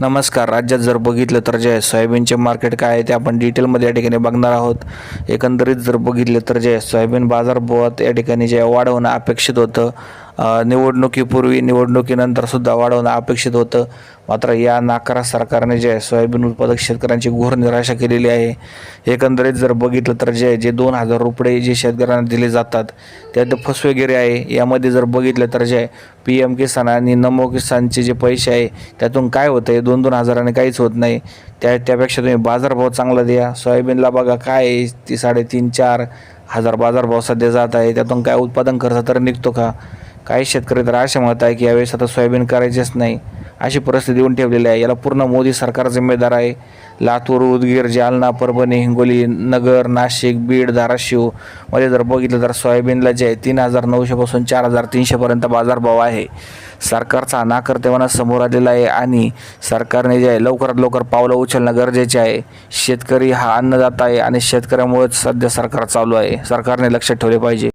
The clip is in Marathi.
नमस्कार. राज्यात जर बघितलं तर जे सोयाबीनचे मार्केट काय आहे ते आपण डिटेलमध्ये या ठिकाणी बघणार आहोत. एकंदरीत जर बघितलं तर जे सोयाबीन बाजारभावात या ठिकाणी जे वाढ वाढवणं अपेक्षित होतं. निवडणुकीपूर्वी निवडणुकीनंतर सुद्धा वाढवणं अपेक्षित होतं. मात्र या नाकारा सरकारने जे आहे सोयाबीन उत्पादक शेतकऱ्यांची घोर निराशा केलेली आहे. एकंदरीत जर बघितलं तर जे जे दोन हजार रुपये जे शेतकऱ्यांना दिले जातात त्यात फसवेगिरी आहे. यामध्ये जर बघितलं तर जे पी एम किसान आणि नमो किसानचे जे पैसे आहे त्यातून काय होतं आहे दोन दोन हजाराने काहीच होत नाही. त्या त्यापेक्षा तुम्ही बाजारभाव चांगला द्या. सोयाबीनला बघा काय आहे? ती साडेतीन चार हजार बाजारभाव सध्या जात आहे. त्यातून काय उत्पादन खर्च तर निघतो का? काही शेतकरी तर असे म्हणत आहे की यावेळेस आता सोयाबीन करायचेच नाही. अशी परिस्थिती येऊन ठेवलेली आहे. याला पूर्ण मोदी सरकार जिम्मेदार आहे. लातूर उदगीर जालना परभणी हिंगोली नगर नाशिक बीड धाराशिवमध्ये जर बघितलं तर सोयाबीनला जे आहे तीन हजार नऊशेपासून चार हजार तीनशेपर्यंत बाजारभाव आहे. सरकारचा नाकर्तेवाना समोर आलेला आहे आणि सरकारने जे आहे लवकरात लवकर पावलं उचलणं गरजेचे आहे. शेतकरी हा अन्नदाता आहे आणि शेतकऱ्यामुळेच सध्या सरकार चालू आहे. सरकारने लक्ष ठेवले पाहिजे.